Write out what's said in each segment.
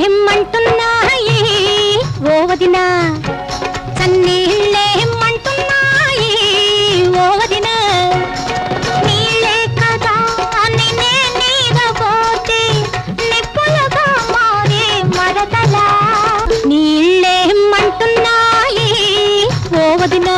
నీళ్ళేమంటున్నాయి ఓ వదినా చన్నీళ్ళేమంటున్నాయి ఓ వదినా నీళ్ళే కదా నిన్నే నీరబోతే నిప్పులుగా మారే మరదలా. నీళ్ళేమంటున్నాయి? ఓ వదినా.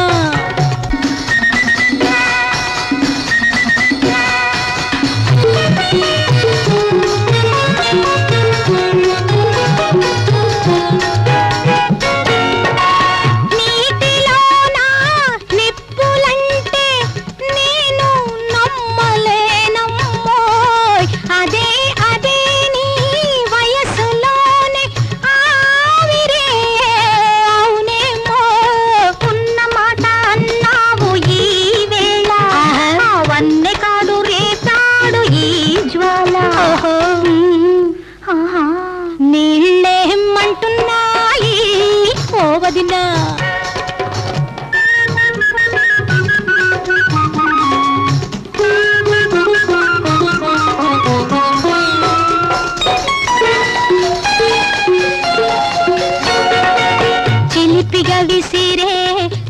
చిలిపిగా విసిరే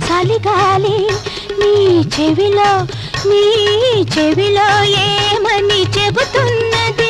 చలిగాలి. నీ చెవిలో నీ చెవిలో ఏమని చెబుతున్నది?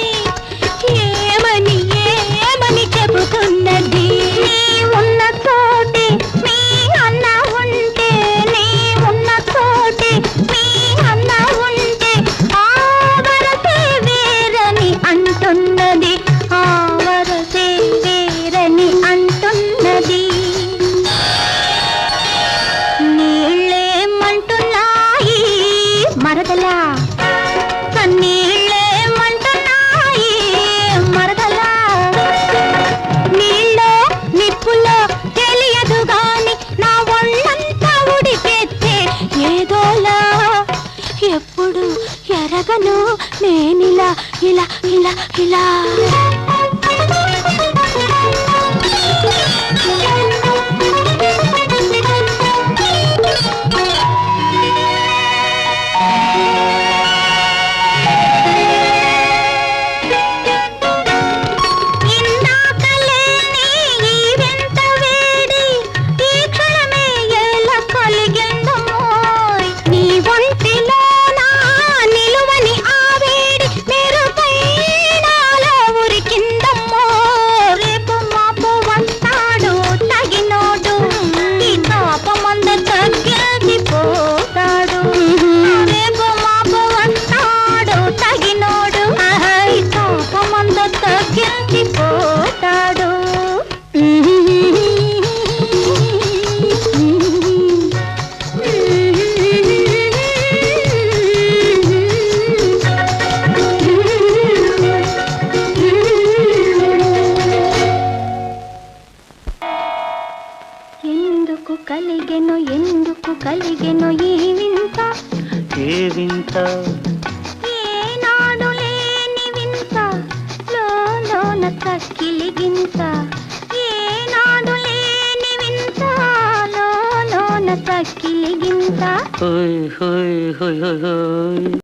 ఎప్పుడు ఎరగను నేనిలా ఇలా ఇలా ఇలా. ఎందుకు కలిగెను ఎందుకు కలిగెను ఈ వింత? ఏ వింత? ఏనాడు లేని వింత లోన తక్కిలి గింత. ఏనాడు లేని వింత లోన తక్కిలి గింత. హోయ్ హోయ్ హోయ్ హోయ్ హోయ్.